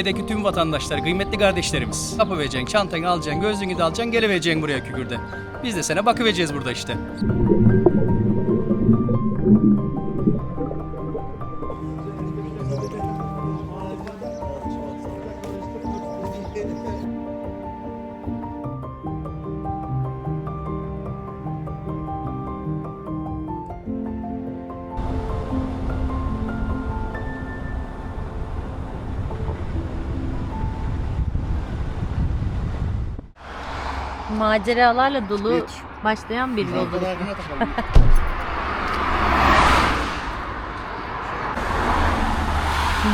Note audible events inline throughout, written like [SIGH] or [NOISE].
Türkiye'deki tüm vatandaşlar, kıymetli kardeşlerimiz. Kapı vereceksin, çantanı alacaksın, gözlüğünü de alacaksın, gelivereceksin buraya kükürde. Biz de sana bakıvereceğiz burada işte. Maceralarla dolu başlayan bir yolculuk. [LAUGHS]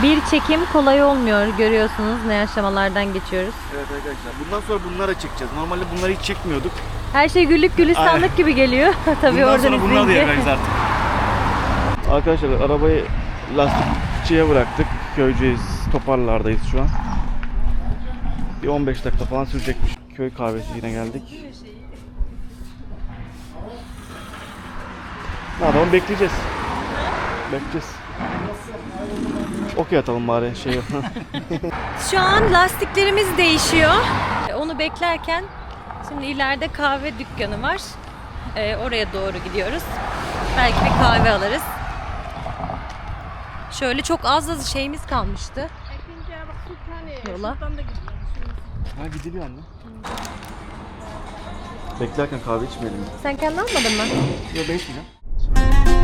Bir çekim kolay olmuyor. Görüyorsunuz ne aşamalardan geçiyoruz. Evet arkadaşlar bundan sonra bunlara çekeceğiz. Normalde bunları hiç çekmiyorduk. Her şey güllük gülistanlık gibi geliyor. [LAUGHS] Tabii bundan oradan sonra bunlar da izleyince. yaparız artık. [LAUGHS] Arkadaşlar arabayı lastikçiye bıraktık. Köyceğiz, Toparlar'dayız şu an. Bir 15 dakika falan sürecekmiş. Köy kahvesi yine geldik. Ne yapalım bekleyeceğiz. Bekleyeceğiz. Okey atalım bari şey [LAUGHS] Şu an lastiklerimiz değişiyor. Onu beklerken şimdi ileride kahve dükkanı var. Ee, oraya doğru gidiyoruz. Belki bir kahve alırız. Şöyle çok az az şeyimiz kalmıştı. Yola. ha gidiliyor anne. Beklerken kahve içmeyelim. Sen kendi almadın mı? Yok ben içmeyeceğim.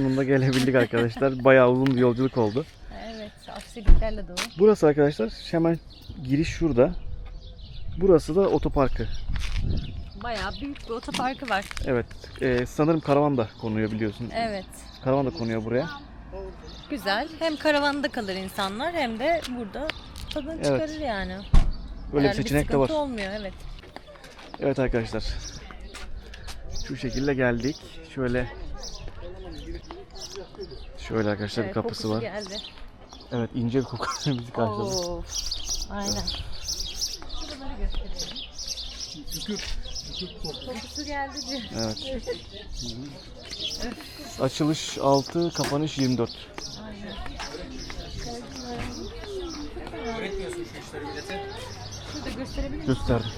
Sonunda. Gelebildik arkadaşlar. Bayağı uzun bir yolculuk oldu. Evet, aksiliklerle dolu. Burası arkadaşlar hemen giriş şurada. Burası da otoparkı. Bayağı büyük bir otoparkı var. Evet. e, sanırım karavan da konuyor biliyorsun. Evet. Karavan da konuyor buraya. Güzel. Hem karavanda kalır insanlar hem de burada tadını Evet. çıkarır yani. Böyle Yani bir seçenek de var. olmuyor evet. Evet arkadaşlar. Şu şekilde geldik. Şöyle Şöyle arkadaşlar bir Evet, kapısı kokusu var. geldi. Evet ince bir koku [LAUGHS] bizi karşıladı. Of. Aynen. Kokusu geldi diyor. Evet. Açılış 6, kapanış 24. Öğretmiyorsun şu işleri millete. Şurada gösterebilir miyim? Gösterdim.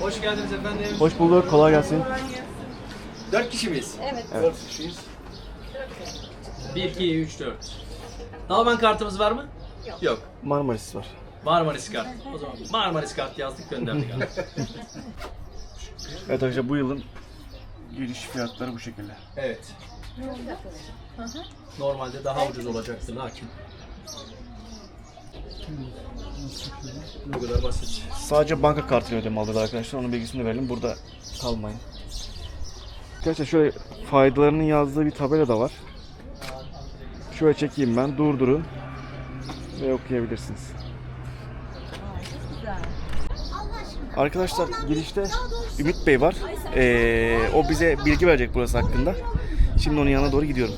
Hoş geldiniz efendim. Hoş bulduk. Kolay gelsin. Dört kişi miyiz? Evet. Evet. 1, 2, 3, 4. Alman kartımız var mı? Yok. Yok. Marmaris var. Marmaris kart. O zaman Marmaris kart yazdık gönderdik abi. [LAUGHS] Evet arkadaşlar bu yılın giriş fiyatları bu şekilde. evet. Normalde daha ucuz olacaktı lakin. Bu kadar basit. Sadece banka kartıyla ödeme alıyorlar arkadaşlar. Onun bilgisini verelim. Burada kalmayın. Arkadaşlar şöyle faydalarının yazdığı bir tabela da var. Şöyle çekeyim ben. Durdurun. Ve okuyabilirsiniz. Arkadaşlar girişte Ümit Bey var. Ee, o bize bilgi verecek burası hakkında. Şimdi onun yanına doğru gidiyorum.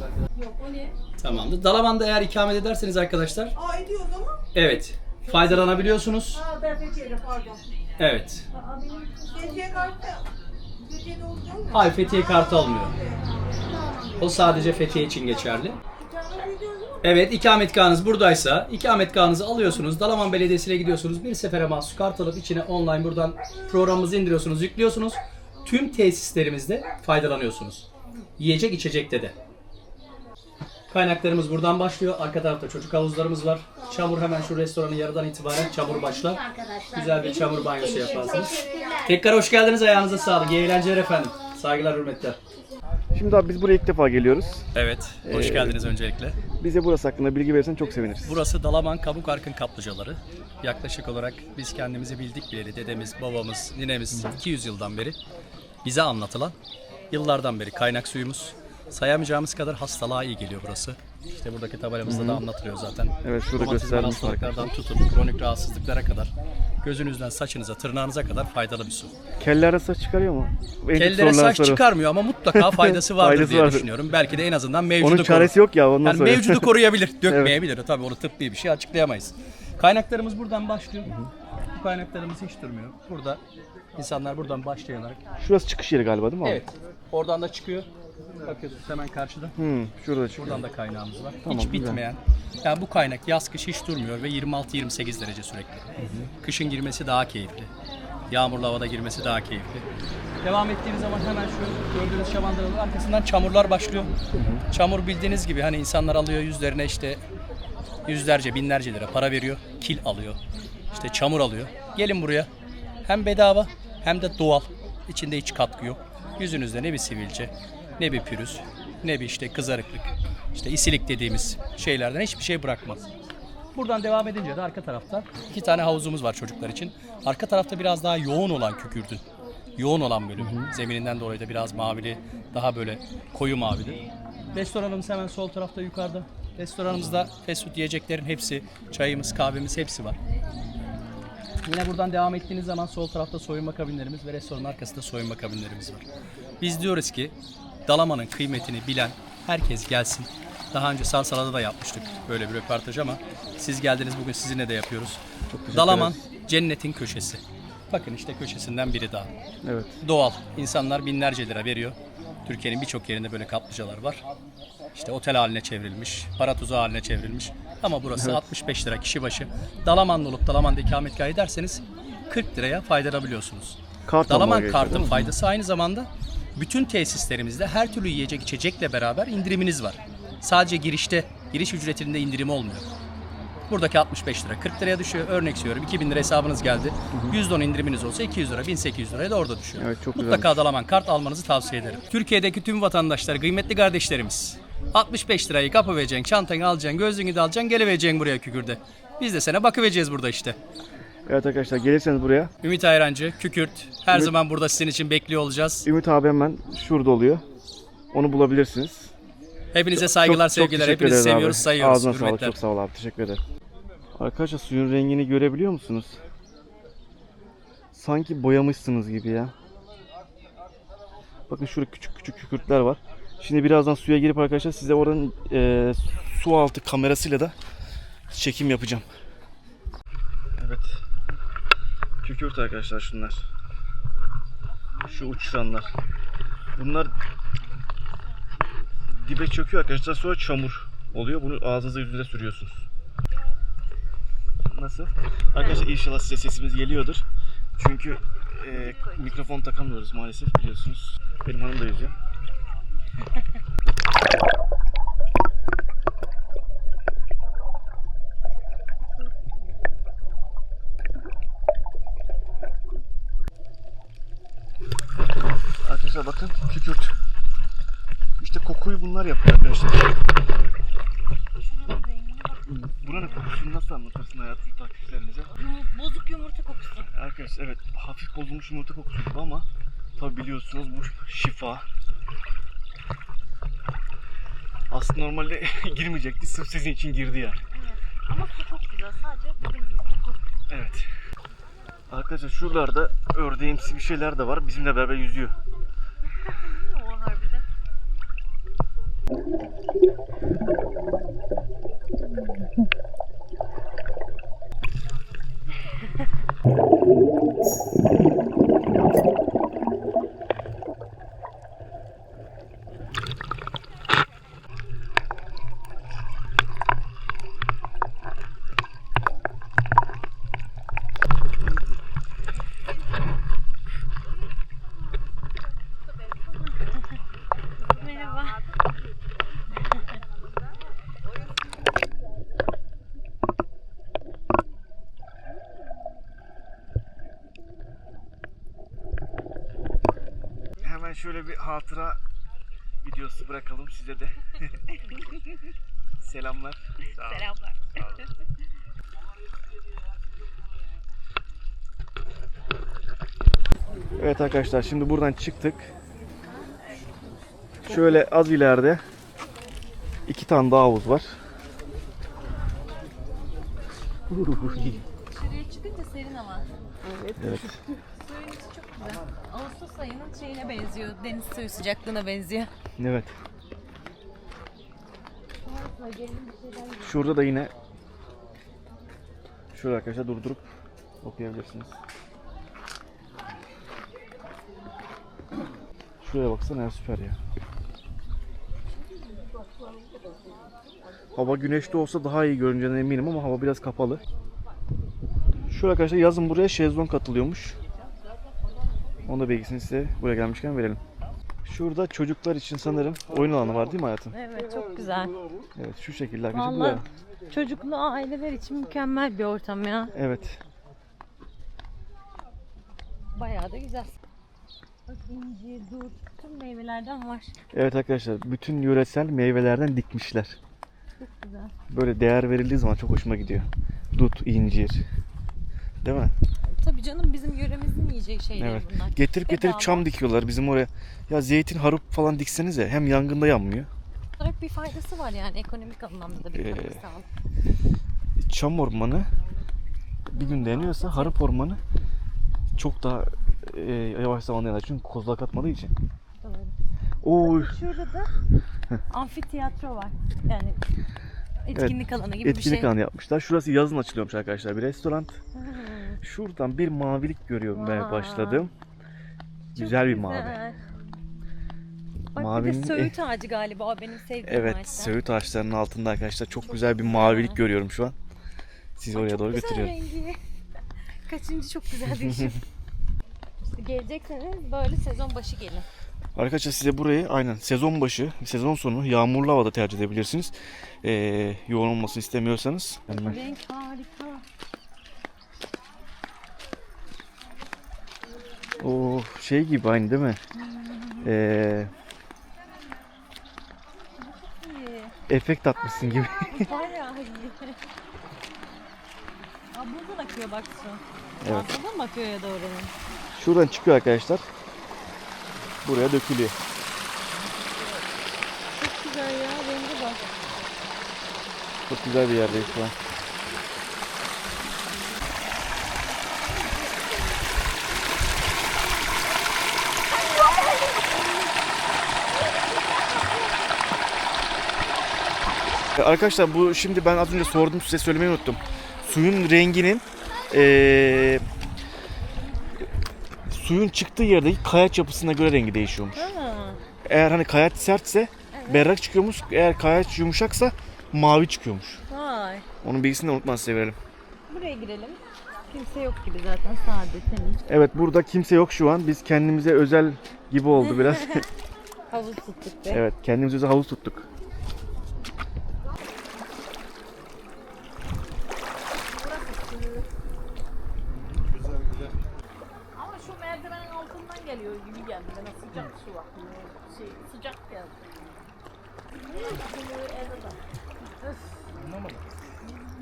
Tamamdır. Dalaman'da eğer ikamet ederseniz arkadaşlar. Aa ediyoruz ama. Evet. Faydalanabiliyorsunuz. Aa ben pardon. Evet. Fethiye kartı. Hayır Fethiye kartı almıyor. O sadece Fethiye için geçerli. Evet ikametgahınız buradaysa ikametgahınızı alıyorsunuz. Dalaman Belediyesi'ne gidiyorsunuz. Bir sefere mahsus kart alıp içine online buradan programımızı indiriyorsunuz, yüklüyorsunuz. Tüm tesislerimizde faydalanıyorsunuz. Yiyecek içecekte de. Kaynaklarımız buradan başlıyor. Arka tarafta çocuk havuzlarımız var. Çamur hemen şu restoranın yarıdan itibaren çamur başlar. Güzel bir çamur banyosu yaparsınız. Tekrar hoş geldiniz. Ayağınıza sağlık. İyi eğlenceler efendim. Saygılar, hürmetler. Şimdi abi biz buraya ilk defa geliyoruz. Evet, hoş Ee, geldiniz öncelikle. Bize burası hakkında bilgi verirsen çok seviniriz. Burası Dalaman Kabuk Arkın kaplıcaları. Yaklaşık olarak biz kendimizi bildik bileli dedemiz, babamız, ninemiz 200 yıldan beri bize anlatılan yıllardan beri kaynak suyumuz. Sayamayacağımız kadar hastalığa iyi geliyor burası. İşte buradaki tabelamızda da anlatılıyor zaten. Evet, şurada göstermiş hastalıklardan tutun kronik rahatsızlıklara kadar gözünüzden saçınıza tırnağınıza kadar faydalı bir su. Kellere saç çıkarıyor mu? En Kellere saç soru. çıkarmıyor ama mutlaka [LAUGHS] faydası vardır Faydası diye vardır. düşünüyorum. Belki de en azından mevcudu Onun çaresi yok ya ondan Yani sonra. mevcudu [LAUGHS] koruyabilir, dökmeyebilir. Tabii onu tıbbi bir şey açıklayamayız. Kaynaklarımız buradan başlıyor. Bu kaynaklarımız hiç durmuyor. Burada insanlar buradan başlayarak. Şurası çıkış yeri galiba değil mi abi? Evet. Oradan da çıkıyor. Bakıyorsunuz hemen karşıda. Hmm, şurada çıkıyor. Buradan da kaynağımız var. Tamam, hiç güzel. bitmeyen. Yani bu kaynak yaz kış hiç durmuyor ve 26-28 derece sürekli. Kışın girmesi daha keyifli. Yağmurlu havada girmesi daha keyifli. Devam ettiğimiz zaman hemen şu gördüğünüz şamandıraların arkasından çamurlar başlıyor. Çamur bildiğiniz gibi hani insanlar alıyor yüzlerine işte yüzlerce binlerce lira para veriyor. Kil alıyor. İşte çamur alıyor. Gelin buraya. Hem bedava hem de doğal. İçinde hiç katkı yok. Yüzünüzde ne bir sivilce, ne bir pürüz, ne bir işte kızarıklık, işte isilik dediğimiz şeylerden hiçbir şey bırakmaz. Buradan devam edince de arka tarafta iki tane havuzumuz var çocuklar için. Arka tarafta biraz daha yoğun olan kükürdün. Yoğun olan bölüm. Zemininden dolayı da biraz mavili, daha böyle koyu mavili. Restoranımız hemen sol tarafta yukarıda. Restoranımızda fast food yiyeceklerin hepsi, çayımız, kahvemiz hepsi var. Yine buradan devam ettiğiniz zaman sol tarafta soyunma kabinlerimiz ve restoranın arkasında soyunma kabinlerimiz var. Biz diyoruz ki Dalaman'ın kıymetini bilen herkes gelsin. Daha önce Sarsala'da da yapmıştık böyle bir röportaj ama siz geldiniz bugün sizinle de yapıyoruz. Dalaman cennetin köşesi. Bakın işte köşesinden biri daha. Evet. Doğal. İnsanlar binlerce lira veriyor. Türkiye'nin birçok yerinde böyle kaplıcalar var. İşte otel haline çevrilmiş, para tuzağı haline çevrilmiş. Ama burası 65 lira kişi başı. Dalaman'da olup Dalaman'da ikametgah ederseniz 40 liraya faydalanabiliyorsunuz. Kart Dalaman kartın faydası aynı zamanda bütün tesislerimizde her türlü yiyecek içecekle beraber indiriminiz var. Sadece girişte, giriş ücretinde indirim olmuyor. Buradaki 65 lira 40 liraya düşüyor. Örnek söylüyorum 2000 lira hesabınız geldi. %10 indiriminiz olsa 200 lira 1800 liraya da orada düşüyor. Evet, çok Mutlaka güzelmiş. Dalaman kart almanızı tavsiye ederim. Türkiye'deki tüm vatandaşlar, kıymetli kardeşlerimiz 65 lirayı kapı vereceksin, çantanı alacaksın, gözlüğünü de alacaksın, gelivereceksin buraya kükürde. Biz de sana bakıvereceğiz burada işte. Evet arkadaşlar gelirseniz buraya. Ümit Ayrancı, Kükürt her Ümit- zaman burada sizin için bekliyor olacağız. Ümit abi hemen şurada oluyor. Onu bulabilirsiniz. Hepinize saygılar, Çok- çok sevgiler. teşekkür Hepinizi seviyoruz, abi. sayıyoruz. Ağzına sağlık. Hürmetler. Çok sağ ol abi. Teşekkür ederim. Arkadaşlar suyun rengini görebiliyor musunuz? Sanki boyamışsınız gibi ya. Bakın şurada küçük küçük kükürtler var. Şimdi birazdan suya girip arkadaşlar size oranın e, su altı kamerasıyla da çekim yapacağım. Evet. Kükürt arkadaşlar şunlar. Şu uçuranlar. Bunlar dibe çöküyor arkadaşlar sonra çamur oluyor. Bunu ağzınıza yüzünüze sürüyorsunuz. Nasıl? Arkadaşlar inşallah size sesimiz geliyordur. Çünkü e, mikrofon takamıyoruz maalesef biliyorsunuz. Benim hanım da yüzüyor. Arkadaşlar bakın kükürt. İşte bunlar yapıyor arkadaşlar. Buranın kokusunu nasıl anlatırsın hayatım takipçilerinize? Bozuk yumurta kokusu. Arkadaşlar evet hafif bozulmuş yumurta kokusu gibi ama tabi biliyorsunuz bu şifa. Aslında normalde [LAUGHS] girmeyecekti sırf sizin için girdi yani. Ama su çok güzel. Sadece dediğim gibi koku. Evet. Arkadaşlar şuralarda ördeğimsi bir şeyler de var. Bizimle beraber yüzüyor. Thank [LAUGHS] you. Hatıra videosu bırakalım size de. [LAUGHS] Selamlar. Selamlar. Evet arkadaşlar şimdi buradan çıktık. Şöyle az ileride iki tane daha havuz var. Şuraya çıkınca serin ama. Evet. Güzel. [LAUGHS] Ağustos ayının şeyine benziyor. Deniz suyu sıcaklığına benziyor. Evet. Şurada da yine şöyle arkadaşlar durdurup okuyabilirsiniz. Şuraya baksana ya süper ya. Hava güneşli olsa daha iyi görüneceğine eminim ama hava biraz kapalı. Şöyle arkadaşlar yazın buraya şezlong katılıyormuş. Onu da bilgisini size buraya gelmişken verelim. Şurada çocuklar için sanırım oyun alanı var değil mi hayatım? Evet çok güzel. Evet şu şekilde arkadaşlar Vallahi çocuklu aileler için mükemmel bir ortam ya. Evet. Bayağı da güzel. Bak incir, dut, tüm meyvelerden var. Evet arkadaşlar bütün yöresel meyvelerden dikmişler. Çok güzel. Böyle değer verildiği zaman çok hoşuma gidiyor. Dut, incir. Değil mi? Tabii canım bizim yöremizin yiyeceği şeyler Evet. bunlar. Getirip getirip Bedava. çam dikiyorlar bizim oraya. Ya zeytin, harup falan diksenize hem yangında yanmıyor. Olarak bir faydası var yani ekonomik anlamda da bir Ee, var. Çam ormanı bir gün deniyorsa harup ormanı çok daha e, yavaş zamanda yanar. Çünkü kozlak atmadığı için. Doğru. Oy. Şurada da amfiteyatro var. Yani etkinlik alanı gibi Etkinlik bir şey. alanı yapmışlar. Şurası yazın açılıyormuş arkadaşlar bir restoran. Şuradan bir mavilik görüyorum ben Vay. başladım. Çok Güzel bir mavi. Bak bir Mavinin- de söğüt ağacı galiba o benim sevdiğim Evet, ağaçlar. söğüt ağaçlarının altında arkadaşlar çok, güzel bir güzel. mavilik görüyorum şu an. Sizi Ay, oraya doğru güzel götürüyorum. rengi. [LAUGHS] Kaçıncı çok güzel değişim. [LAUGHS] işte gelecekseniz böyle sezon başı gelin. Arkadaşlar size burayı aynen sezon başı, sezon sonu yağmurlu havada tercih edebilirsiniz. Ee, yoğun olmasını istemiyorsanız. Hemen. Renk harika. O şey gibi aynı değil mi? Ee, efekt atmışsın gibi. Bayağı iyi. Aa, buradan akıyor bak su. Evet. Buradan mı akıyor ya doğru? Şuradan çıkıyor arkadaşlar. Buraya dökülüyor. Çok güzel ya rengi bak. Çok güzel bir yerdeyiz şu an. E, Arkadaşlar bu şimdi ben az önce sordum size söylemeyi unuttum. Suyun renginin eee, suyun çıktığı yerdeki kayaç yapısına göre rengi değişiyormuş. Ha. Eğer hani kayaç sertse berrak çıkıyormuş. Eğer kayaç yumuşaksa mavi çıkıyormuş. Vay. Onun bilgisini de unutmaz size verelim. Buraya girelim. Kimse yok gibi zaten sade temiz. Evet burada kimse yok şu an. Biz kendimize özel gibi oldu biraz. [LAUGHS] Havuz tuttuk be. evet kendimize özel havuz tuttuk. Ama şu merdivenin altından geliyor gibi geldi bana sıcak su var. Şey, sıcak geldi.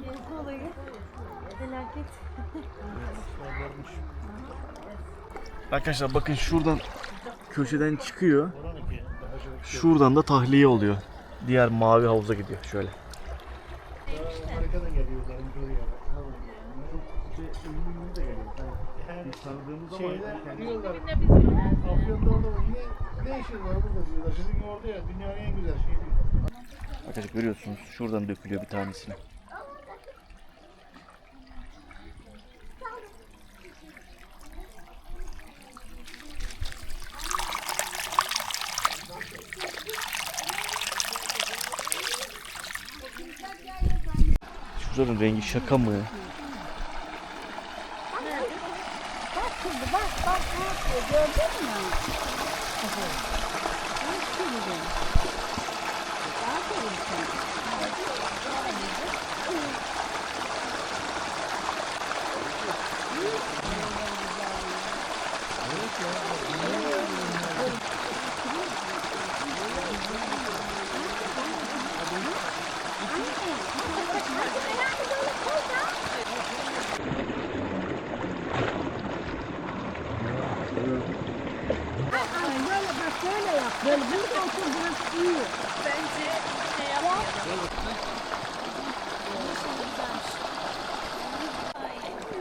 Yazı olayı. Felaket. Arkadaşlar bakın şuradan köşeden çıkıyor. Şuradan da tahliye oluyor. Diğer mavi havuza gidiyor şöyle. Arkadaşlar görüyorsunuz şuradan dökülüyor bir tanesini. Bulutların rengi şaka mı? Bak şimdi bak bak ne yapıyor gördün mü?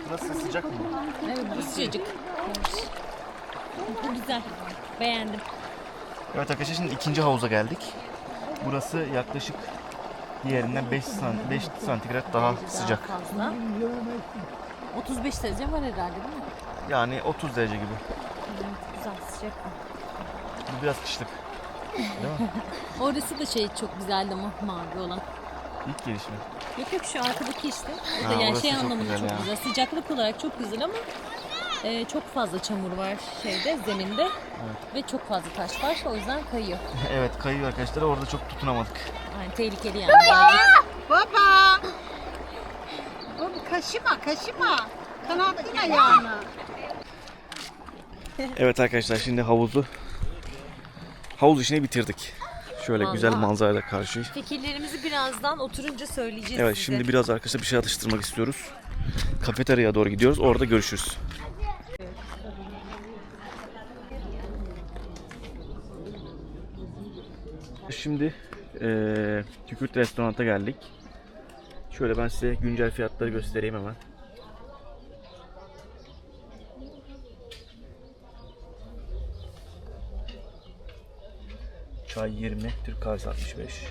Burası sıcak mı? Evet bu sıcacık. Bu güzel. Beğendim. Evet arkadaşlar şimdi ikinci havuza geldik. Burası yaklaşık diğerinden 5 sant 5 santigrat daha sıcak. Fazla. 35 derece var herhalde değil mi? Yani 30 derece gibi. Evet, güzel sıcak. Bu biraz kışlık. Orası da şey çok güzeldi ama mavi olan. İlk gelişme. Yok yok şu arkadaki işte. O da Ha, yani orası şey çok anlamında güzel çok ya. güzel. Sıcaklık olarak çok güzel ama e, çok fazla çamur var şeyde zeminde ve çok fazla taş var o yüzden kayıyor. [LAUGHS] evet kayıyor arkadaşlar. Orada çok tutunamadık. Yani tehlikeli yani. Baba. Baba kaşıma kaşıma. Kanadı in ayağını. Evet arkadaşlar şimdi havuzu havuz işini bitirdik. Şöyle Vallahi. güzel manzarayla karşı. Fikirlerimizi birazdan oturunca söyleyeceğiz Evet size. şimdi biraz arkadaşlar bir şey atıştırmak istiyoruz. Kafeteryaya doğru gidiyoruz. Orada görüşürüz. Şimdi eee Kükürt restoranta geldik. Şöyle ben size güncel fiyatları göstereyim hemen. Çay 20, Türk kahvesi 65.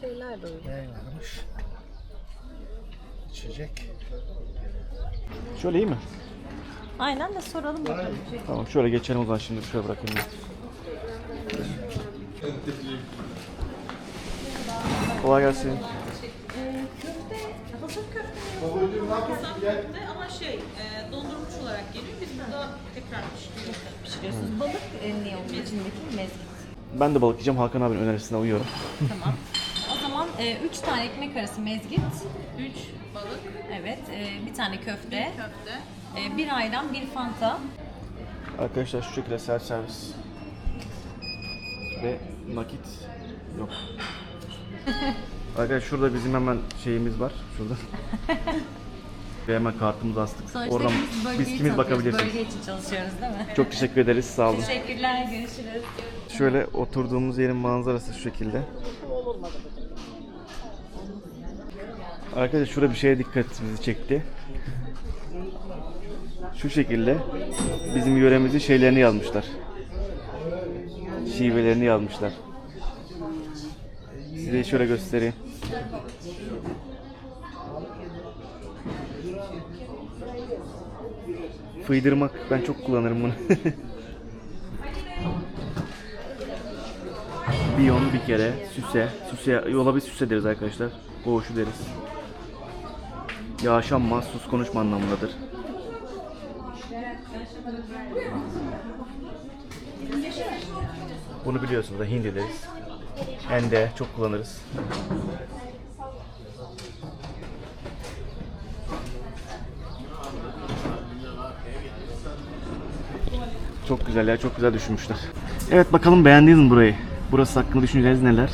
Şeyler de öyle. varmış. İçecek. Şöyle iyi mi? Aynen de soralım bakalım. Tamam şöyle geçelim o zaman şimdi şöyle bırakayım. ben. Kolay gelsin. Ama şey e, dondurmuş olarak geliyor. Biz burada tekrar pişiriyoruz. Pişiriyorsunuz. Balık e, ne onun içindeki mezgit. Ben de balık yiyeceğim. Hakan abinin önerisine uyuyorum. Tamam. O zaman 3 tane ekmek arası mezgit. 3 balık, Evet. e, bir tane köfte. köfte. e, bir ayran, bir fanta. Arkadaşlar şu şekilde self servis. Ve nakit yok. [LAUGHS] Arkadaşlar şurada bizim hemen şeyimiz var. Şurada. [LAUGHS] Ve hemen kartımızı astık. Sonuçta Oradan biz bölgeyi tanıyoruz. bakabilirsiniz. Bölge için çalışıyoruz değil mi? Çok teşekkür ederiz. Sağ olun. Teşekkürler. Görüşürüz. Şöyle oturduğumuz yerin manzarası şu şekilde. Arkadaşlar şurada bir şeye dikkatimizi çekti. Şu şekilde bizim yöremizin şeylerini yazmışlar. Şivelerini yazmışlar. Size şöyle göstereyim. Fıydırmak. Ben çok kullanırım bunu. [LAUGHS] Biyon bir kere, süse, süse, yola bir süse deriz arkadaşlar. Boğuşu deriz. Yaşanmaz, sus konuşma anlamındadır. Bunu biliyorsunuz da hindi deriz. Ende çok kullanırız. Çok güzel ya, çok güzel düşünmüşler. Evet bakalım beğendiniz mi burayı? Burası hakkında düşünceleriniz neler?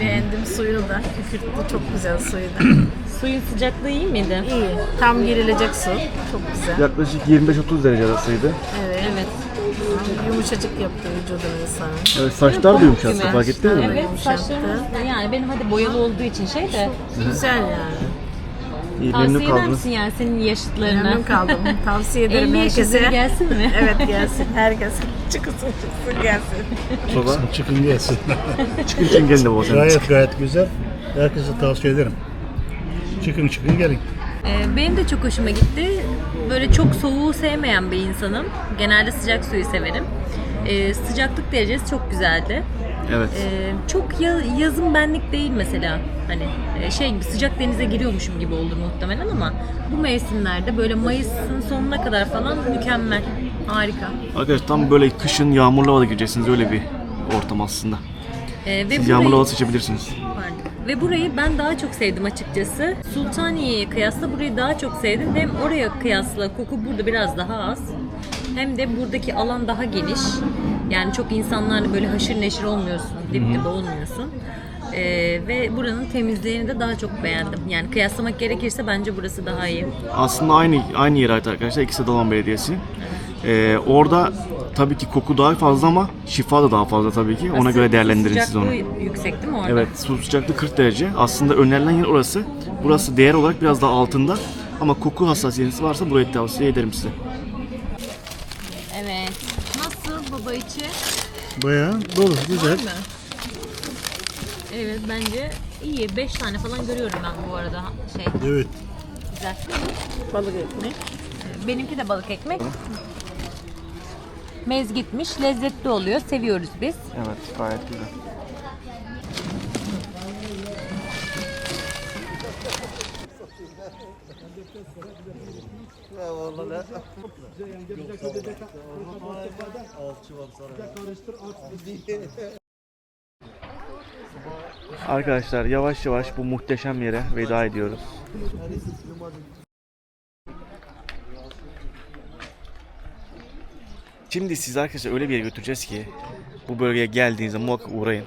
Beğendim suyunu da. Kükürtlü çok güzel [CLEARS THROAT] suyu da. Suyun sıcaklığı iyi miydi? İyi. Tam girilecek su. Çok güzel. Yaklaşık 25-30 derece arasıydı. Evet. Evet. Yumuşacık yaptı vücudunu insanın. Evet, saçlar da yumuşattı fark ettin mi? Evet Yumuşaktı. saçlarımız da yani benim hadi boyalı olduğu için şey de Güzel yani. İyi memnun tavsiye eder kaldınız. misin yani senin yaşıtlarına? Memnun kaldım. [LAUGHS] Tavsiye ederim 50 yaş üzeri herkese. gelsin mi? [LAUGHS] Evet gelsin. Herkes çıksın çıksın gelsin. Baba Çıkın gelsin. [LAUGHS] çıkın çıkın gelin de baba sen. gayet gayet güzel. Herkese tavsiye ederim. Çıkın çıkın gelin. Ee, benim de çok hoşuma gitti. Böyle çok soğuğu sevmeyen bir insanım. Genelde sıcak suyu severim. Ee, sıcaklık derecesi çok güzeldi. Evet. Ee, çok ya- yazın benlik değil mesela. Hani e, şey gibi sıcak denize giriyormuşum gibi oldu muhtemelen ama bu mevsimlerde böyle Mayıs'ın sonuna kadar falan mükemmel. Harika. Arkadaşlar tam böyle kışın yağmurlu havada gireceksiniz öyle bir ortam aslında. Ee, ve Siz yağmurlu hava seçebilirsiniz. Pardon. Ve burayı ben daha çok sevdim açıkçası. Sultaniye'ye kıyasla burayı daha çok sevdim. Hem oraya kıyasla koku burada biraz daha az. Hem de buradaki alan daha geniş. Yani çok insanlarla böyle haşır neşir olmuyorsun. Dip dibe olmuyorsun. Ee, ve buranın temizliğini de daha çok beğendim. Yani kıyaslamak gerekirse bence burası daha iyi. Aslında aynı aynı yere ait arkadaşlar. İkisi de Dalaman Belediyesi. Ee, orada tabii ki koku daha fazla ama şifa da daha fazla tabii ki. Ona göre değerlendirin siz onu. Sıcaklığı yüksek değil mi orada? Evet, su sıcaklığı 40 derece. Aslında önerilen yer orası. Burası değer olarak biraz daha altında. Ama koku hassasiyetiniz varsa burayı tavsiye ederim size. Evet. Nasıl baba içi? Bayağı dolu, güzel. mi? Evet bence iyi. 5 tane falan görüyorum ben bu arada şey Evet. güzel. Balık ekmek. Benimki de balık ekmek. Mezgitmiş, lezzetli oluyor. Seviyoruz biz. Evet, gayet güzel. Arkadaşlar yavaş yavaş bu muhteşem yere veda ediyoruz. Şimdi siz arkadaşlar öyle bir yere götüreceğiz ki bu bölgeye geldiğinizde muhakkak uğrayın.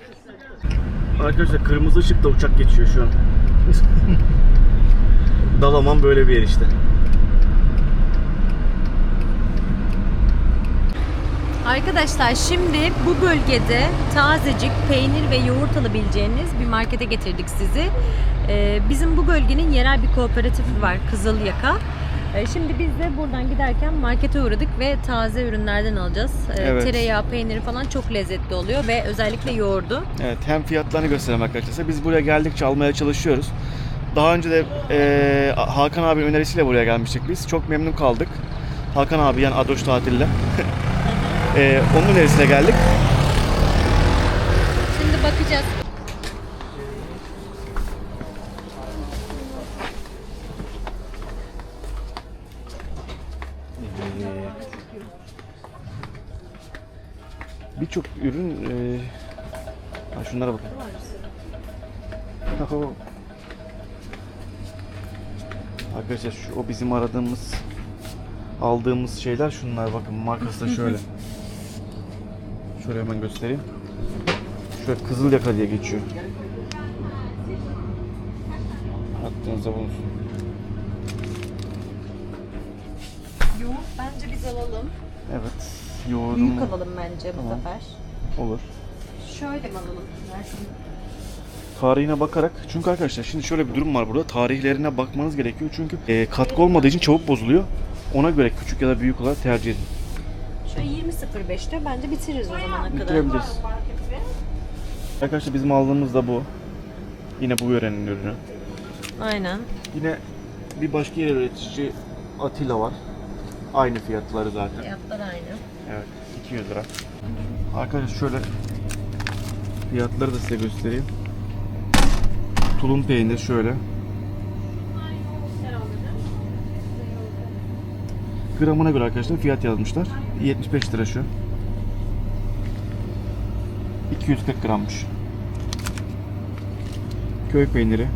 Arkadaşlar kırmızı ışıkta uçak geçiyor şu an. [LAUGHS] Dalaman böyle bir yer işte. Arkadaşlar şimdi bu bölgede tazecik peynir ve yoğurt alabileceğiniz bir markete getirdik sizi. Ee, bizim bu bölgenin yerel bir kooperatifi var Kızılyaka. Ee, şimdi biz de buradan giderken markete uğradık ve taze ürünlerden alacağız. Ee, Evet. Tereyağı, peyniri falan çok lezzetli oluyor ve özellikle yoğurdu. Evet hem fiyatlarını göstereyim arkadaşlar. Biz buraya geldikçe almaya çalışıyoruz. Daha önce de eee, Hakan abi önerisiyle buraya gelmiştik biz. Çok memnun kaldık. Hakan abi yani Adoş tatille. [LAUGHS] Eee onun önerisiyle geldik. Şimdi bakacağız. Birçok ürün eee ha şunlara bakın. Oho. Arkadaşlar şu o bizim aradığımız aldığımız şeyler şunlar bakın markası da şöyle. [LAUGHS] Şöyle hemen göstereyim. Şöyle kızıl yaka diye geçiyor. Aklınızda bulunsun. Yoğurt bence biz alalım. Evet. Yoğurdum Büyük alalım bence bu Tamam. sefer. olur. Şöyle mi alalım? Tarihine bakarak çünkü arkadaşlar şimdi şöyle bir durum var burada tarihlerine bakmanız gerekiyor çünkü e, katkı olmadığı için çabuk bozuluyor. Ona göre küçük ya da büyük olarak tercih edin. Şöyle 20.05 diyor. Bence bitiririz o zamana kadar. Bitirebiliriz. Arkadaşlar bizim aldığımız da bu. Yine bu yörenin ürünü. Aynen. Yine bir başka yer üretici Atilla var. Aynı fiyatları zaten. Fiyatlar aynı. Evet 200 lira. Arkadaşlar şöyle fiyatları da size göstereyim. Tulum peynir şöyle. Gramına göre arkadaşlar fiyat yazmışlar. 75 lira şu. 240 grammış. Köy peyniri.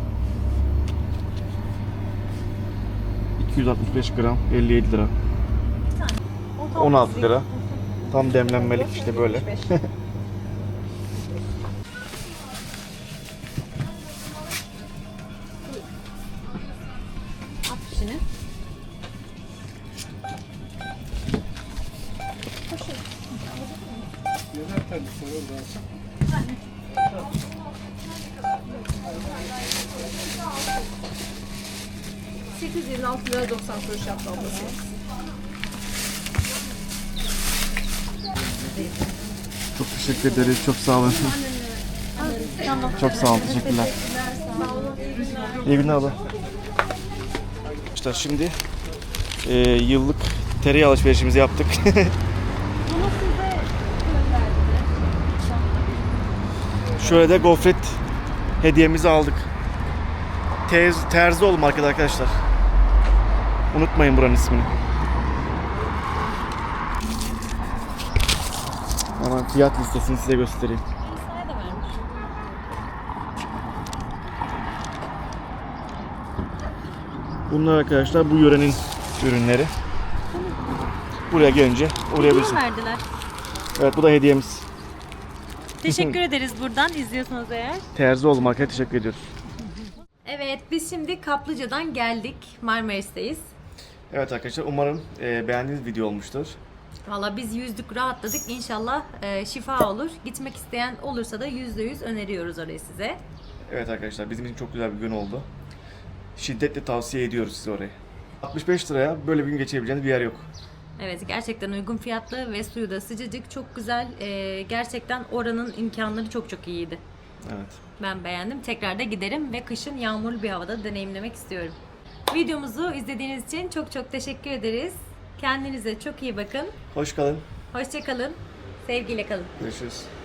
265 gram 57 lira. 16 lira. Tam demlenmelik işte böyle. [LAUGHS] lira 90 kuruş yaptı ablası. Çok teşekkür ederiz. Çok sağ olun. Çok sağ olun. Teşekkürler. İyi günler abla. İşte şimdi e, yıllık tereyağı alışverişimizi yaptık. [LAUGHS] Şöyle de gofret hediyemizi aldık. Tez, terzi market arkadaşlar. Unutmayın buranın ismini. Hemen fiyat listesini size göstereyim. Bunlar arkadaşlar bu yörenin ürünleri. Buraya gelince Hediye uğrayabilirsiniz. verdiler. Evet bu da hediyemiz. Teşekkür [LAUGHS] ederiz buradan izliyorsanız eğer. Terzioğlu Market'e teşekkür ediyoruz. Evet biz şimdi Kaplıca'dan geldik. Marmaris'teyiz. Evet arkadaşlar umarım e, beğendiğiniz video olmuştur. Valla biz yüzdük rahatladık. İnşallah e, şifa olur. Gitmek isteyen olursa da %100 öneriyoruz orayı size. Evet arkadaşlar bizim için çok güzel bir gün oldu. Şiddetle tavsiye ediyoruz size orayı. 65 liraya böyle bir gün geçirebileceğiniz bir yer yok. Evet gerçekten uygun fiyatlı ve suyu da sıcacık çok güzel. E, gerçekten oranın imkanları çok çok iyiydi. Evet. Ben beğendim. Tekrar da giderim ve kışın yağmurlu bir havada deneyimlemek istiyorum. Videomuzu izlediğiniz için çok çok teşekkür ederiz. Kendinize çok iyi bakın. Hoş kalın. Hoşçakalın. Sevgiyle kalın. Görüşürüz.